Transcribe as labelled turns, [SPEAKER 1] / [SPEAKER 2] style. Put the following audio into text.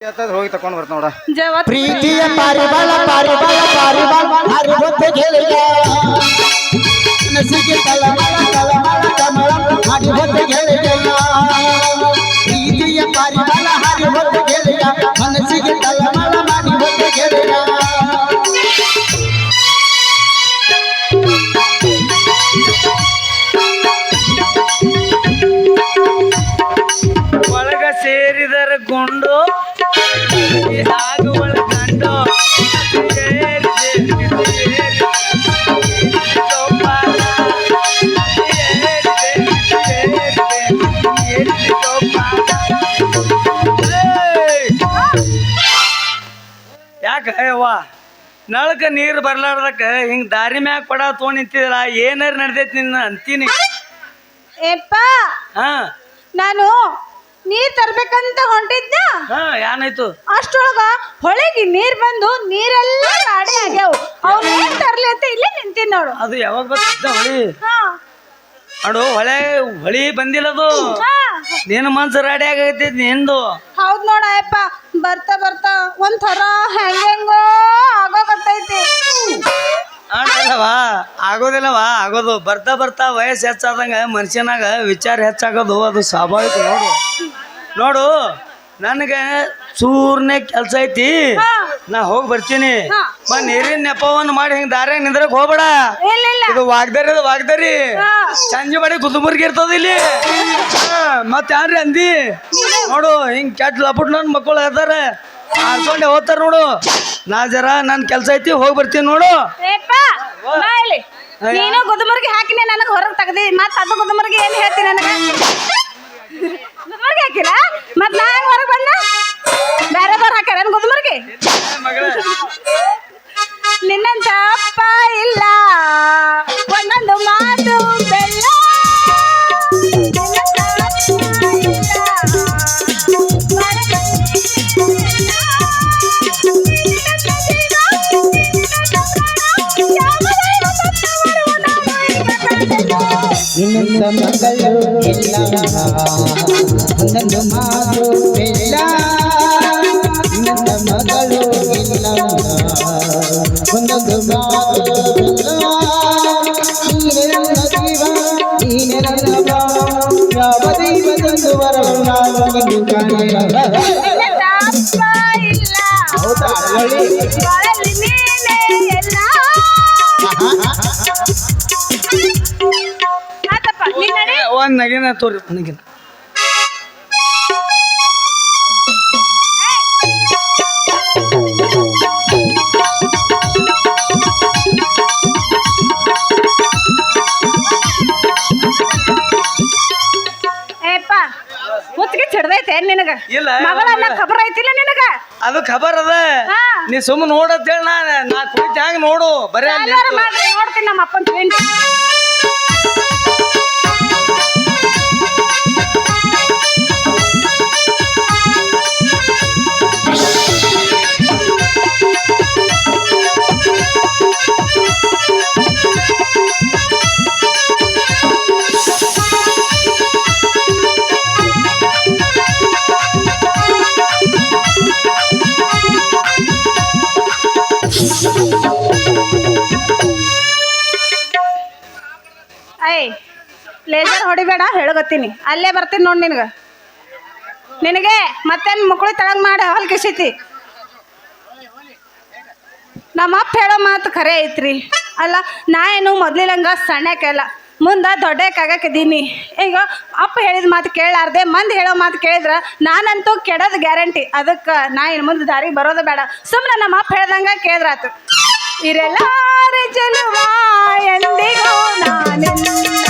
[SPEAKER 1] ಹೋಗಿ ತಕೊಂಡ್ ಬರ್ತ ನೋಡ
[SPEAKER 2] ಪ್ರೀತಿಯ ಪಾರಿಬಾಲ ಪಾರಿಬಾಲ ಪಾರಿಬಾಲ ಹರಿ ಹೊತ್ತು ಗೆಳೆಯ ಮನಸ್ಸಿಗೆ ತಳಮಳ
[SPEAKER 3] ಯಾಕ ಯವ್ವ ನಳಕ ನೀರು ಬರ್ಲಾರ್ದಕ್ಕ ಹಿಂಗ್ ದಾರಿ ಮ್ಯಾಗ ಪಡ ತೋ ನಿಂತಿದಲ್ಲ ಏನಾರ ನಡ್ದೈತಿ ನಿನ್ನ ಅಂತೀನಿ.
[SPEAKER 4] ಏಪ್ಪ
[SPEAKER 3] ಹಾ.
[SPEAKER 4] ನಾನು ನೀರ್ ತರ್ಬೇಕಂತ ಹೊಂಟಿದ್ನ?
[SPEAKER 3] ಹಾ ಏನಾಯ್ತು
[SPEAKER 4] ಅಷ್ಟೊಳಗ ಹೊಳೆಗೆ ನೀರ್ ಬಂದು ನೀರೆಲ್ಲ ಗಾಡಿ ಆಗ್ಯಾವ. ಅವ್ನ ಏನ್ ತರ್ಲಿ ಅಂತ ಇಲ್ಲಿ ನಿಂತೀನಿ ನೋಡು.
[SPEAKER 3] ಅದು ಯಾವಾಗ ಬರ್ತದ ಹೊಳಿ.
[SPEAKER 4] ಅಡು
[SPEAKER 3] ನೋಡು ಹೊಳೆ ಹೊಳಿ ಬಂದಿಲ್ಲ ಅದು.
[SPEAKER 4] ಹಾ.
[SPEAKER 3] ನಿನ್ನ ಮನ್ಸು ರಾಡಿ ಆಗೈತಿ ನಿಂದು.
[SPEAKER 4] ಹೌದ್ ನೋಡ ಅಯ್ಯಪ್ಪ. ಬರ್ತಾ ಬರ್ತಾ ಒಂಥರ ಹೆಂಗೆಂಗೋ ಆಗೋಗತ್ತೈತಿ
[SPEAKER 3] ಆಗೋದಿಲ್ಲವಾ? ಆಗೋದಿಲ್ಲವಾ? ಆಗೋದು. ಬರ್ತಾ ಬರ್ತಾ ವಯಸ್ಸು ಹೆಚ್ಚಾದಂಗ ಮನುಷ್ಯನಾಗ ವಿಚಾರ ಹೆಚ್ಚಾಗೋದು. ಅದು ಸ್ವಾಭಾವಿಕ ನೋಡು. ನೋಡು. ನನಗೆ ಚೂರ್ನೆ ಕೆಲಸ ಐತಿ. ನಾ ಹೋಗಿ ಬರ್ತೀನಿ.
[SPEAKER 4] ಹಾ.
[SPEAKER 3] ಮ ನೀರಿನ ನೆಪವನ್ನು ಮಾಡಿ ಹಿಂಗ ದಾರ್ಯಾಗ ನಿಂದ್ರಕ್ ಹೋಗ್ಬೇಡ. ಇದು ವಾಗ್ದಾರಿ ಅದು ವಾಗ್ದಾರಿ. ಸಂಜೆ ಮಾಡಿ ಗುದ್ಮುರ್ಗಿ ಇರ್ತದ ಇಲ್ಲಿ. ಮತ್ತೆ ಯಾರ್ರಿ ಅಂದಿ? ನೋಡು ಹಿಂಗ್ ಕೆಟ್ಟ ಲಪುಟ್ ನನ್ ಮಕ್ಕಳು ಅದಾರ ಆರ್ಕೊಂಡೆ ಹೋಗ್ತಾರ ನೋಡು. ನಾ ಜರ ನನ್ ಕೆಲ್ಸ ಐತಿ ಹೋಗಿ ಬರ್ತೀನಿ ನೋಡು.
[SPEAKER 4] ನೀನು ಗುದುಮರ್ಗಿ ಹಾಕಿನಿ ನನಗೆ ಹೊರಗೆ ತೆಗ್ದಿ. ಮತ್ತೆ ಅದು ಗುದುಮರ್ಗಿ ಏನ್ ಹೇಳ್ತೀನಿ ನನಗೆ? ನಿನ್ನಂತ ಅಪ್ಪ ಇಲ್ಲ ಒಂದೊಂದು ಮಾತು ಬೆಲ್ಲ ನಿನ್ನಂತ ಅಪ್ಪ ಇಲ್ಲ. ನಿನ್ನಂತ ಜೀವ, ನಿನ್ನಂತ ಯಾವ
[SPEAKER 2] ದೈವದೊಂದು ವರವು ನಾನು ನಿಂದು ಕಾಣೆನ
[SPEAKER 4] ನಿನ್ನಂತ ಅಪ್ಪ ಇಲ್ಲ
[SPEAKER 2] ಹೌದಾ ಅರಳಿ?
[SPEAKER 4] ನೀನೇ ಎಲ್ಲ ಆತಪ್ಪ ನೀನ್ ನಡಿ
[SPEAKER 3] ಒಂದ್ ನಗಿನ ತೋರಿ ನಗಿನ
[SPEAKER 4] ಚಿಡ್ದೈತೆ ನಿನಗ?
[SPEAKER 3] ಇಲ್ಲ, ಮಗಳ.
[SPEAKER 4] ಖಬರ್ ಐತಿಲ್ಲ ನಿನಗ?
[SPEAKER 3] ಅದು ಖಬರ್ ಅದ. ನೀ ಸುಮ್ಮ ನೋಡತ್ತೇಳ ನಾ ನಾ ಕುಳಿತ ಹಂಗ ನೋಡು ಬರೀ
[SPEAKER 4] ನೋಡ್ತೀನಿ ನಮ್ಮ ಅಪ್ಪನ ಐ ಲೇಸರ್ ಹೊಡಿಬೇಡ, ಹೇಳಗತ್ತೀನಿ. ಅಲ್ಲೇ ಬರ್ತೀನಿ ನೋಡಿ ನಿನಗೆ. ನಿನಗೆ ಮತ್ತೇನು ಮಕ್ಕಳು ತಳಗ್ ಮಾಡಿ ಹೊಲ್ ಕಿಸೈತಿ? ನಮ್ಮ ಅಪ್ಪ ಹೇಳೋ ಮಾತು ಖರೆ ಐತ್ರಿ. ಅಲ್ಲ, ನಾ ಏನು ಮೊದ್ಲಿನಂಗ ಸಣ್ಣಕ್ಕೆಲ್ಲ ಮುಂದೆ ದೊಡ್ಡಕ್ಕಾಗಕ್ಕಿದ್ದೀನಿ ಈಗ ಅಪ್ಪ ಹೇಳಿದ ಮಾತು ಕೇಳಾರ್ದೆ, ಮಂದಿ ಹೇಳೋ ಮಾತು ಕೇಳಿದ್ರೆ ನಾನಂತೂ ಕೆಡೋದು ಗ್ಯಾರಂಟಿ. ಅದಕ್ಕೆ ನಾ ಇನ್ನು ಮುಂದೆ ದಾರಿಗೆ ಬರೋದು ಬೇಡ. ಸುಮ್ಮನೆ ನಮ್ಮ ಅಪ್ಪ ಹೇಳ್ದಂಗೆ ಕೇಳಿದ್ರಾತು. ಇರೆಲ್ಲಾರ জানে